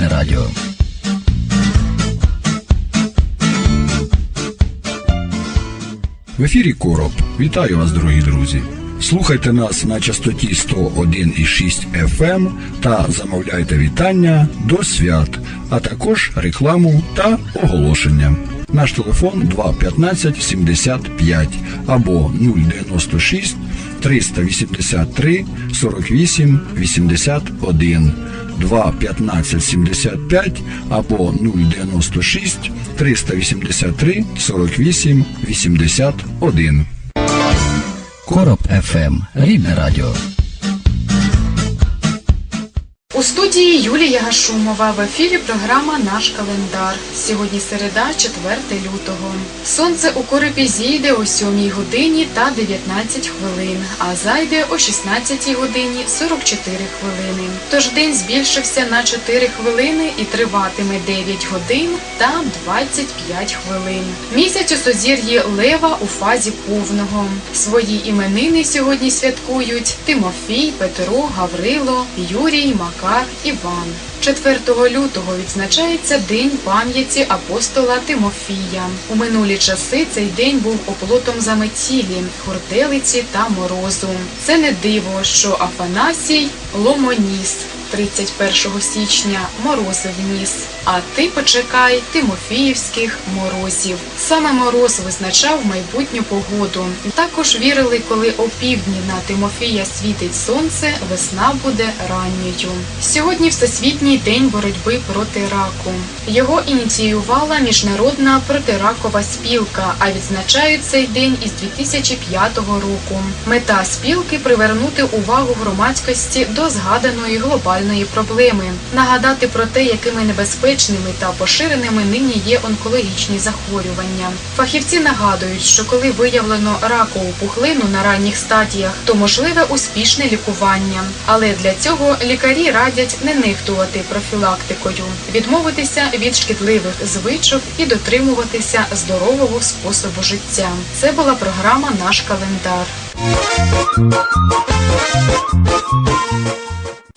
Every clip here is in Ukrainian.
Короб радіо. В ефірі Короб. Вітаю вас, дорогі друзі. Слухайте нас на частоті 101,6 FM та замовляйте вітання до свят, а також рекламу та оголошення. Наш телефон 215 75 або 096 383 48 81 2 15 75 або 096 383 48 81. Короб ФМ. Рідне радіо. У студії Юлія Гашумова в ефірі програма Наш календар. Сьогодні середа, 4 лютого. Сонце у Корипі зійде о 7 годині та 19 хвилин, а зайде о 16 годині 44 хвилини. Тож день збільшився на 4 хвилини і триватиме 9 годин та 25 хвилин. Місяць у сузір'ї Лева у фазі повного. Свої іменини сьогодні святкують Тимофій, Петро, Гаврило, Юрій, Макар, Іван. 4 лютого відзначається День пам'яті апостола Тимофія. У минулі часи цей день був оплотом заметілі, хурделиці та морозу. Це не диво, що Афанасій ломоніс. 31 січня морози вніс, а ти почекай тимофіївських морозів. Саме мороз визначав майбутню погоду. Також вірили, коли опівдні на Тимофія світить сонце, весна буде ранньою. Сьогодні Всесвітній день боротьби проти раку. Його ініціювала міжнародна протиракова спілка, а відзначають цей день із 2005 року. Мета спілки привернути увагу громадськості до згаданої глобальної проблеми, нагадати про те, якими небезпечними та поширеними нині є онкологічні захворювання. Фахівці нагадують, що коли виявлено ракову пухлину на ранніх стадіях, то можливе успішне лікування. Але для цього лікарі радять не нехтувати профілактикою, відмовитися від шкідливих звичок і дотримуватися здорового способу життя. Це була програма Наш календар.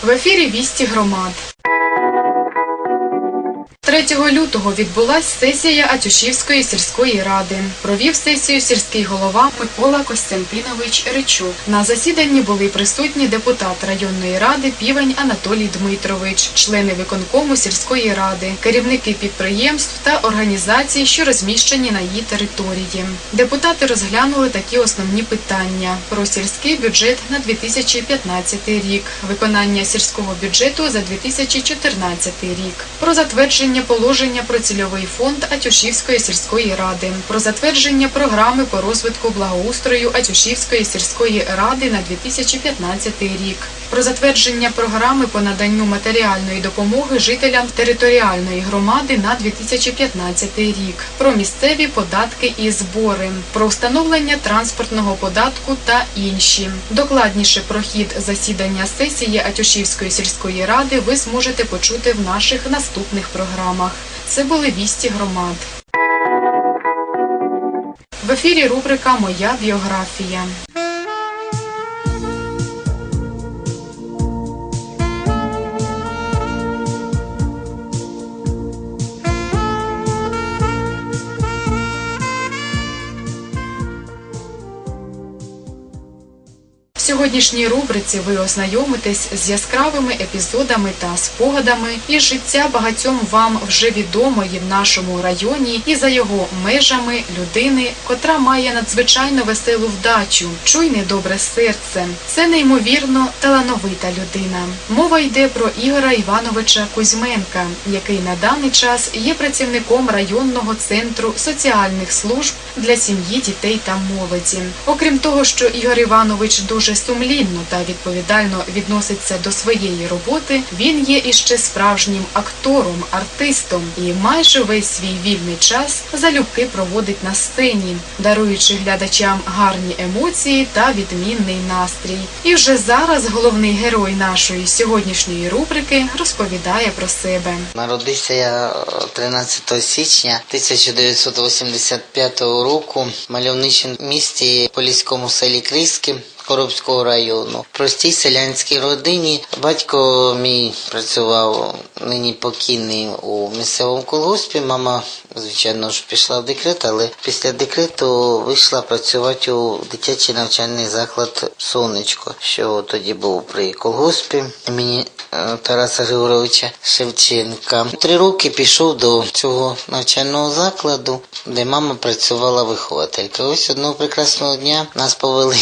В ефірі Вісті громад. 3 лютого відбулась сесія Атюшівської сільської ради. Провів сесію сільський голова Микола Костянтинович Ричук. На засіданні були присутні депутат районної ради Півень Анатолій Дмитрович, члени виконкому сільської ради, керівники підприємств та організацій, що розміщені на її території. Депутати розглянули такі основні питання: про сільський бюджет на 2015 рік, виконання сільського бюджету за 2014 рік, про затвердження положення про цільовий фонд Атюшівської сільської ради, про затвердження програми по розвитку благоустрою Атюшівської сільської ради на 2015 рік, про затвердження програми по наданню матеріальної допомоги жителям територіальної громади на 2015 рік, про місцеві податки і збори, про встановлення транспортного податку та інші. Докладніше про хід засідання сесії Атюшівської сільської ради ви зможете почути в наших наступних програмах. Це були вісті громад. В ефірі рубрика Моя біографія. Сьогоднішній рубриці ви ознайомитесь з яскравими епізодами та спогадами із життя багатьом вам вже відомої в нашому районі і за його межами людини, котра має надзвичайно веселу вдачу, чуйне добре серце. Це неймовірно талановита людина. Мова йде про Ігора Івановича Кузьменка, який на даний час є працівником районного центру соціальних служб для сім'ї, дітей та молоді. Окрім того, що Ігор Іванович дуже сумлінно та відповідально відноситься до своєї роботи, він є іще справжнім актором, артистом і майже весь свій вільний час залюбки проводить на сцені, даруючи глядачам гарні емоції та відмінний настрій. І вже зараз головний герой нашої сьогоднішньої рубрики розповідає про себе. Народився я 13 січня 1985 року в мальовничому місті Поліському селі Кріски Коробського району. В простій селянській родині. Батько мій працював нині покійний у місцевому колгоспі. Мама, звичайно ж, пішла в декрет, але після декрету вийшла працювати у дитячий навчальний заклад Сонечко, що тоді був при колгоспі імені е, Тараса Григоровича Шевченка. Три роки пішов до цього навчального закладу, де мама працювала вихователькою. Ось одного прекрасного дня нас повели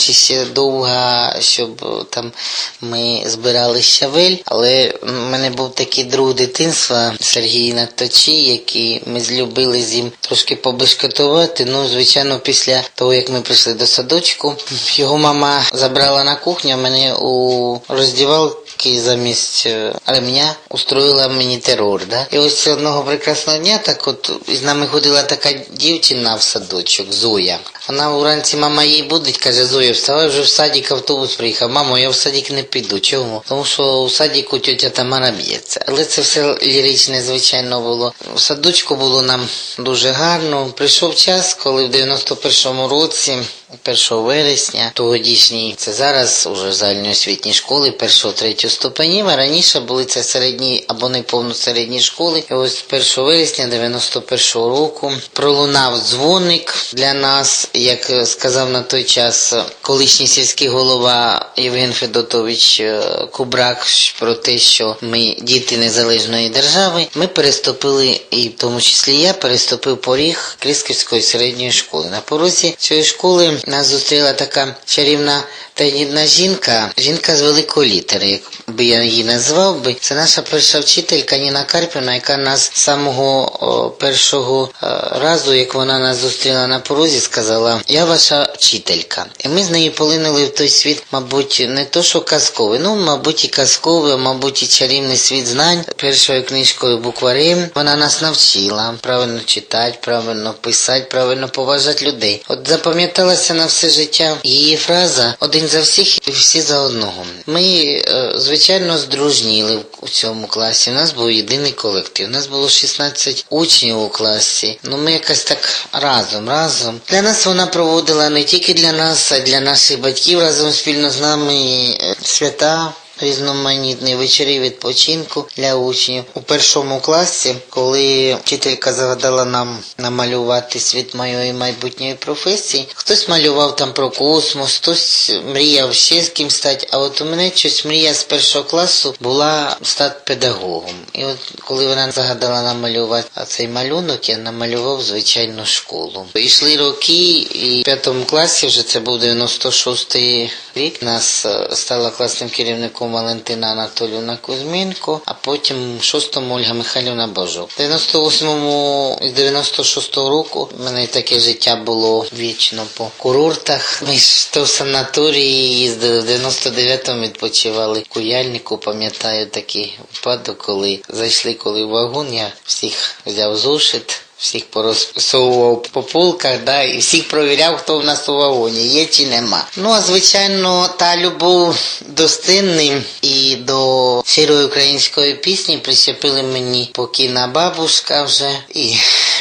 урочище довга, щоб е, там ми збирали щавель, але в мене був такий друг дитинства Сергій Наточі, який ми злюбили з ним трошки побешкотувати. Ну, звичайно, після того, як ми прийшли до садочку, його мама забрала на кухню, мене у роздівалки замість е, ремня устроїла мені терор. Да? І ось одного прекрасного дня так от з нами ходила така дівчина в садочок, Зоя. Вона уранці мама їй будить, каже, Зоя, вставай вже в садик, автобус приїхав. Мамо, я в садик не піду. Чому? Тому що у садіку тетя Тамара б'ється. Але це все ліричне, звичайно, було. В садочку було нам дуже гарно. Прийшов час, коли в 91-му році 1 вересня тогодішній, це зараз уже загальноосвітні школи 1-3 ступенів, а раніше були це середні або неповно середні школи. І ось 1 вересня 91-го року пролунав дзвоник для нас, як е, сказав на той час е, колишній сільський голова Євген Федотович е, Кубрак про те, що ми діти незалежної держави. Ми переступили, і в тому числі я переступив поріг Крисківської середньої школи. На порозі цієї школи нас зустріла така чарівна та жінка, жінка з великої літери, би я її назвав би. Це наша перша вчителька Ніна Карпівна, яка нас самого першого е, разу, як вона нас зустріла на порозі, сказала: Я ваша вчителька. І ми з нею полинули в той світ, мабуть, не то, що казковий, ну, мабуть, і казковий, мабуть, і чарівний світ знань. Першою книжкою букварем вона нас навчила правильно читати, правильно писати, правильно поважати людей. От запам'яталася на все життя її фраза один за всіх і всі за одного. Ми, е, звичайно, здружніли у цьому класі. У нас був єдиний колектив. У нас було 16 учнів у класі. Ну ми якось так разом, разом. Для нас вона проводила не тільки для нас, а й для наших батьків разом спільно з нами е, свята. Різноманітні вечори відпочинку для учнів у першому класі, коли вчителька загадала нам намалювати світ моєї майбутньої професії. Хтось малював там про космос, хтось мріяв ще з ким стати. А от у мене щось мрія з першого класу була стати педагогом. І от коли вона загадала намалювати цей малюнок, я намалював звичайну школу. Йшли роки, і в п'ятому класі вже це був 96-й рік. Нас е, стала класним керівником Валентина Анатолівна Кузьмінко, а потім в шостому Ольга Михайлівна Божок. В 98-му і 96-го року в мене таке життя було вічно по курортах. Ми ж то в санаторії їздили, в 99-му відпочивали Куяльнику, пам'ятаю такий випадок, коли зайшли коли в вагон, я всіх взяв зошит. Всіх порозсовував по полках, да, і всіх провіряв, хто в нас у вагоні, є чи нема. Ну, а звичайно, та любов до сцени і до щирої української пісні прищепили мені покійна бабушка вже і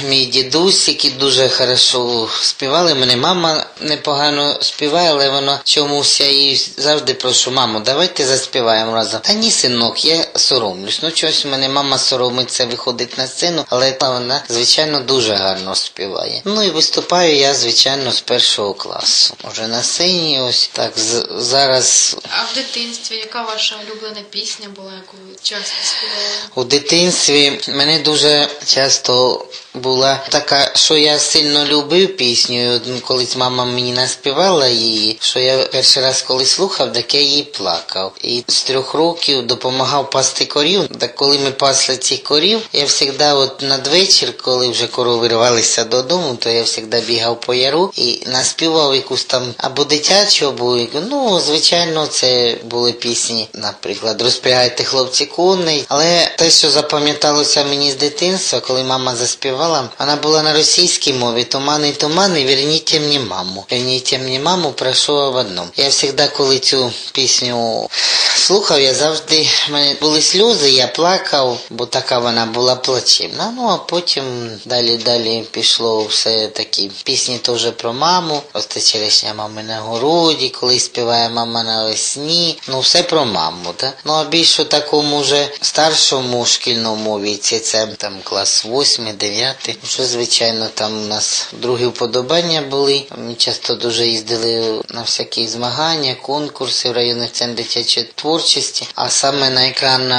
мій дідусь, які дуже хорошо співали. Мене мама непогано співає, але вона чомусь я її завжди прошу, мамо, давайте заспіваємо разом. Та ні, синок, я соромлюсь. Ну чогось мене мама соромиться виходить на сцену, але вона, звичайно, дуже гарно співає. Ну і виступаю я, звичайно, з першого класу. Уже на сцені, ось так з- зараз А в дитинстві яка ваша улюблена пісня була, яку ви часто співали? У дитинстві мене дуже часто була така, що я сильно любив пісню. Колись мама мені наспівала її, що я перший раз коли слухав, так я її плакав. І з трьох років допомагав пасти корів. Так коли ми пасли цих корів, я завжди от надвечір, коли вже корови рвалися додому, то я завжди бігав по яру і наспівав якусь там або дитячу, або ну, звичайно, це були пісні, наприклад, розпрягай запрягайте хлопці коней. Але те, що запам'яталося мені з дитинства, коли мама заспівала, вона була на російській мові Тумани, тумани, верніть мені маму. Верніть мені маму, прошу об одному. Я завжди, коли цю пісню слухав, я завжди в мене були сльози, я плакав, бо така вона була плачевна. Ну а потім далі далі пішло все такі пісні теж про маму. Росте черешня мами на городі, коли співає мама на весні. Ну все про маму. Да? Ну а більше такому вже старшому шкільному віці, це там клас 8, 9. Вже звичайно там у нас другі вподобання були. Ми часто дуже їздили на всякі змагання, конкурси в районних центрах дитячої творчості. А саме на екран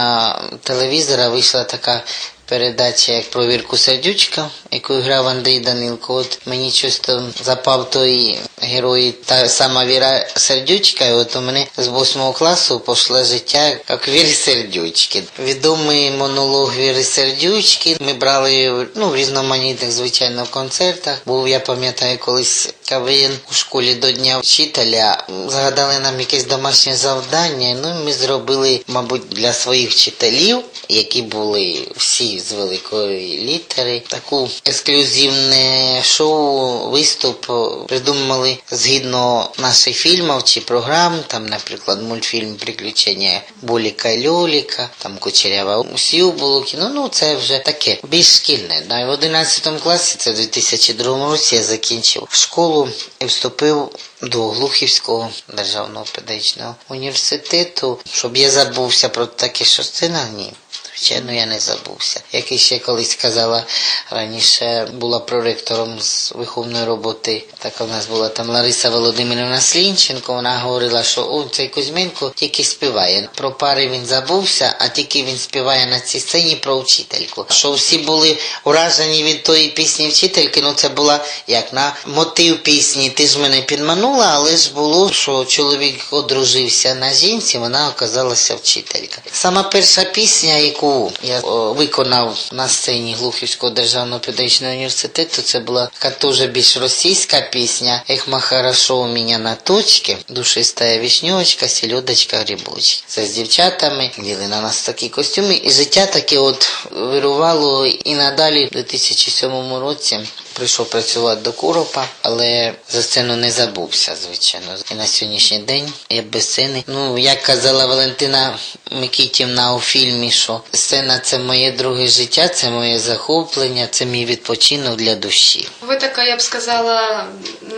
телевізора вийшла така передача як про Вірку Сердючка, яку грав Андрій Данилко. От мені часто запав той герой, та сама Віра Сердючка, і от у мене з восьмого класу пішло життя як Віри Сердючки. Відомий монолог Віри Сердючки. Ми брали ну, в різноманітних, звичайно, концертах. Був, я пам'ятаю, колись КВН у школі до Дня вчителя. Загадали нам якесь домашнє завдання. Ну, ми зробили, мабуть, для своїх вчителів, які були всі з великої літери, таку ексклюзивне шоу, виступ придумали згідно наших фільмів чи програм. Там, наприклад, мультфільм Приключення Боліка і Льоліка, там Кучерява Усю було кіно. Ну, це вже таке більш шкільне. Да, в 11 класі, це в 2002 році, я закінчив школу і вступив до Глухівського державного педагогічного університету, щоб я забувся про таке, що сцена ні. Звичайно, я не забувся. Як і ще колись казала раніше, була проректором з виховної роботи. Така в нас була там Лариса Володимирівна Слінченко. Вона говорила, що о, цей Кузьменко тільки співає. Про пари він забувся, а тільки він співає на цій сцені про вчительку. Що всі були уражені від тої пісні вчительки, ну це була як на мотив пісні. Ти ж мене підманула, але ж було, що чоловік одружився на жінці, вона оказалася вчителька. Сама перша пісня, яку я виконав на сцені Глухівського державного педагогічного університету, це була така теж більш російська пісня. «Ехма хорошо у мене на точці, душистая вішньочка, сільодочка, грибочки. Це з дівчатами, діли на нас такі костюми, і життя таке от вирувало і надалі в 2007 році. Прийшов працювати до Куропа, але за сцену не забувся, звичайно. І на сьогоднішній день я без сцени. Ну, як казала Валентина Микітівна у фільмі, що сцена це моє друге життя, це моє захоплення, це мій відпочинок для душі. Ви така, я б сказала,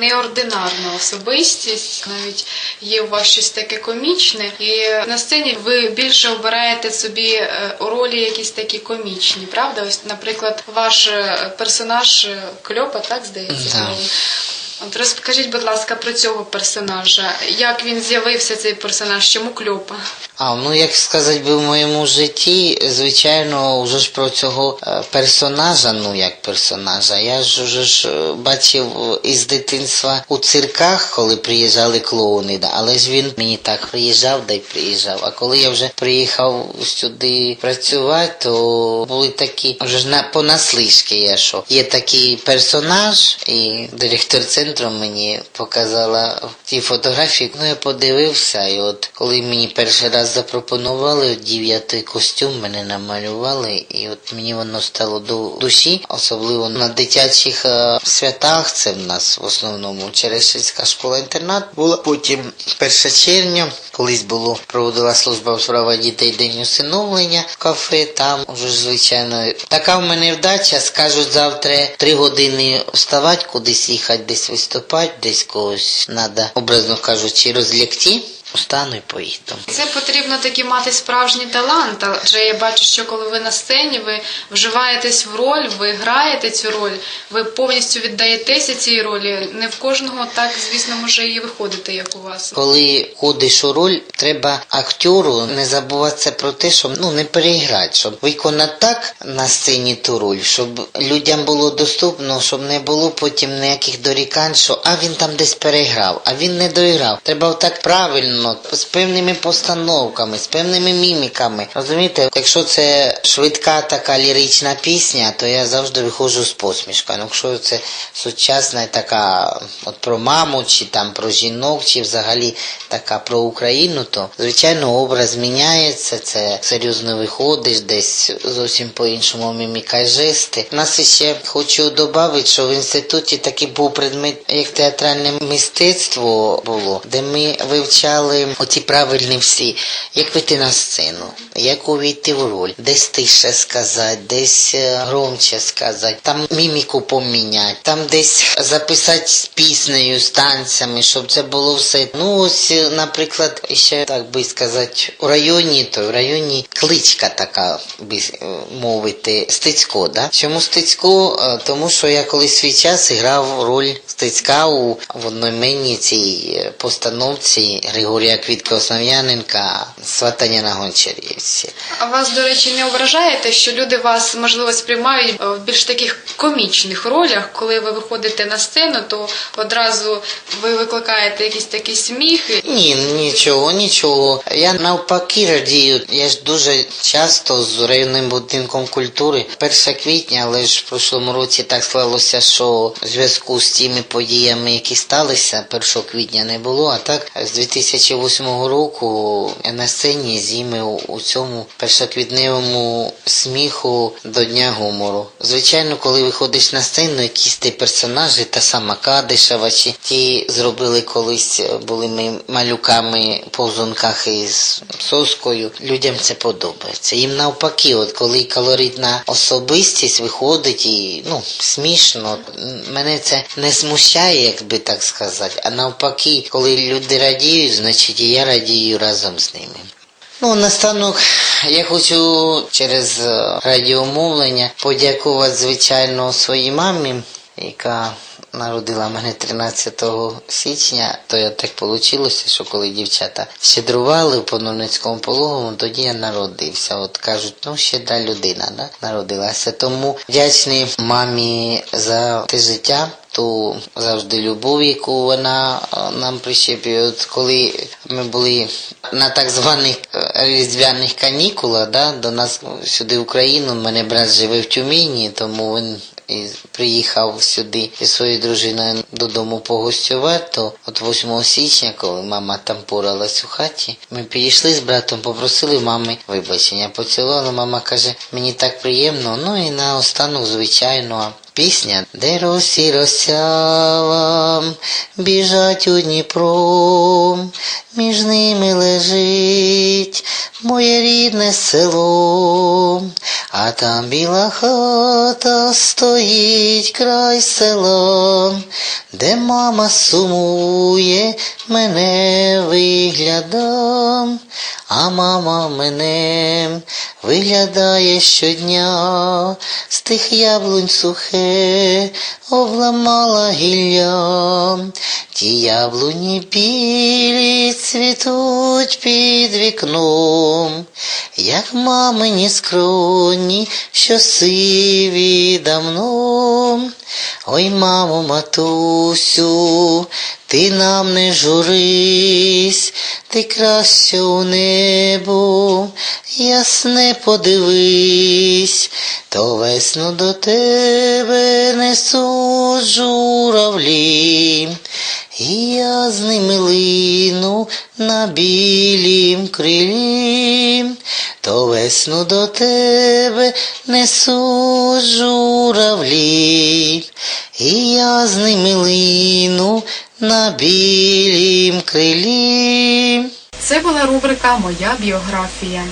неординарна особистість. Навіть є у вас щось таке комічне. І на сцені ви більше обираєте собі е, ролі якісь такі комічні, правда? Ось, наприклад, ваш е, персонаж е, Кльопа, так здається? Да. От розкажіть, будь ласка, про цього персонажа. Як він з'явився, цей персонаж? Чому Кльопа? А, ну як сказати би в моєму житті, звичайно, вже ж про цього е, персонажа, ну як персонажа, я ж вже ж е, бачив е, із дитинства у цирках, коли приїжджали клоуни, але ж він мені так приїжджав, да й приїжджав. А коли я вже приїхав сюди працювати, то були такі вже ж на понаслишки я що. Є такий персонаж, і директор центру мені показала ті фотографії. Ну я подивився, і от коли мені перший раз запропонували, одів костюм, мене намалювали, і от мені воно стало до душі, особливо на дитячих е, святах. Це в нас в основному Черешинська школа-інтернат була. Потім 1 червня, колись було проводила служба у справа дітей день усиновлення в кафе. Там уже ж звичайно така в мене вдача. Скажуть завтра три години вставати, кудись їхати, десь виступати, десь когось треба, образно кажучи, розлягти. Встану і поїду. Це потрібно таки мати справжній талант. Адже я бачу, що коли ви на сцені, ви вживаєтесь в роль, ви граєте цю роль, ви повністю віддаєтеся цій ролі. Не в кожного так, звісно, може і виходити, як у вас. Коли ходиш у роль, треба актеру не забуватися про те, щоб ну не переіграти, щоб виконати так на сцені ту роль, щоб людям було доступно, щоб не було потім ніяких дорікань, що а він там десь переграв, а він не доіграв. Треба так правильно приємно, з певними постановками, з певними міміками. Розумієте, якщо це швидка така лірична пісня, то я завжди виходжу з посмішкою. Ну, Якщо це сучасна така от про маму, чи там про жінок, чи взагалі така про Україну, то звичайно образ міняється, це серйозно виходиш, десь зовсім по-іншому мімікай жести. У нас ще хочу додати, що в інституті такий був предмет, як театральне мистецтво було, де ми вивчали оці правильні всі, як вийти на сцену, як увійти в роль, десь тише сказати, десь е, громче сказати, там міміку поміняти, там десь записати з піснею, з танцями, щоб це було все. Ну ось, е, наприклад, ще так би сказати, у районі, то в районі кличка така, би е, мовити, Стецько, да? Чому Стецько? Тому що я колись свій час грав роль Стецька у в одноіменній цій постановці Григорія Квітка Основ'яненка «Сватання на Гончарівці. А вас, до речі, не ображає те, що люди вас можливо сприймають е, в більш таких комічних ролях, коли ви виходите на сцену, то одразу ви викликаєте якісь такі сміхи. Ні, нічого, нічого. Я навпаки радію. Я ж дуже часто з районним будинком культури 1 квітня, але ж в прошлому році так склалося, що в зв'язку з тими подіями, які сталися, 1 квітня не було. А так з 2008 року на сцені зімив у цьому першоквітневому сміху до Дня гумору. Звичайно, коли виходиш на сцену, якісь ти персонажі, та сама Кадишева, чи ті зробили колись, е, були ми малюками по зонках із соскою. Людям це подобається. Їм навпаки, от коли калоритна особистість виходить і ну, смішно, мене це не смущає, як би так сказати. А навпаки, коли люди радіють, значить і я радію разом з ними. Ну, настанок я хочу через е, радіомовлення подякувати, звичайно, своїй мамі, яка народила мене 13 січня. То я так вийшло, що коли дівчата щедрували в Поновницькому пологовому, тоді я народився. От кажуть, ну щедра людина да? народилася. Тому вдячний мамі за те життя. Ту завжди любов, яку вона е, нам прищеплює. От коли ми були на так званих е, різдвяних канікулах, да, до нас сюди в Україну, мене брат живе в Тюмені, тому він і приїхав сюди зі своєю дружиною додому погостювати, то от 8 січня, коли мама там поралась у хаті, ми підійшли з братом, попросили мами вибачення. Поцілували, мама каже, мені так приємно. Ну і наостанок, звичайно, Пісня, де росі росява, біжать у Дніпро, між ними лежить моє рідне село, а там біла хата стоїть край села, де мама сумує, мене вигляда, а мама мене виглядає щодня, з тих яблунь сухе обламала гілля, ті яблуні білі цвітуть під вікном, як мамині скроні, що сиві давно. Ой, мамо, матусю, ти нам не журись, ти краще у небо, ясне подивись, то весну до тебе несуть журавлі, і я з ними лину на білім крилі, то весну до тебе несуть журавлі, і я з ними лину на білім крилі. Це була рубрика Моя біографія.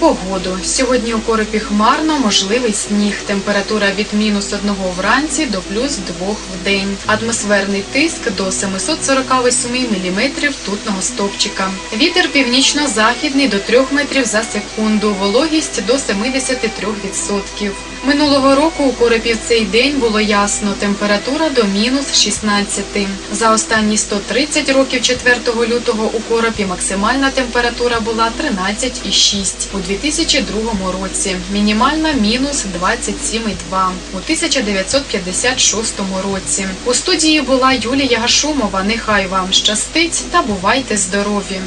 Погоду. Сьогодні у Коропі хмарно, можливий сніг. Температура від мінус 1 вранці до плюс 2 в день. Атмосферний тиск до 748 мм ртутного стовпчика. Вітер північно-західний до 3 метрів за секунду. Вологість до 73%. Минулого року у Коропі в цей день було ясно. Температура до мінус 16. За останні 130 років 4 лютого у Коропі максимальна температура була 13,6 у 2002 році. Мінімальна мінус 27,2 у 1956 році. У студії була Юлія Гашумова. Нехай вам щастить та бувайте здорові!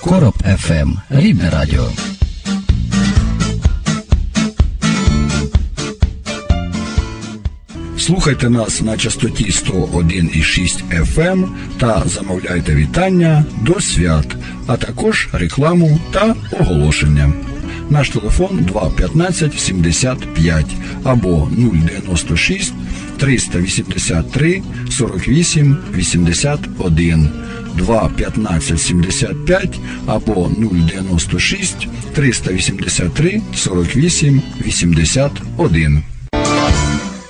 Короб ФМ. Рідне радіо. Слухайте нас на частоті 101,6 FM та замовляйте вітання до свят, а також рекламу та оголошення. Наш телефон 215 75 або 096 383 48 81 215 75 або 096 383 48 81.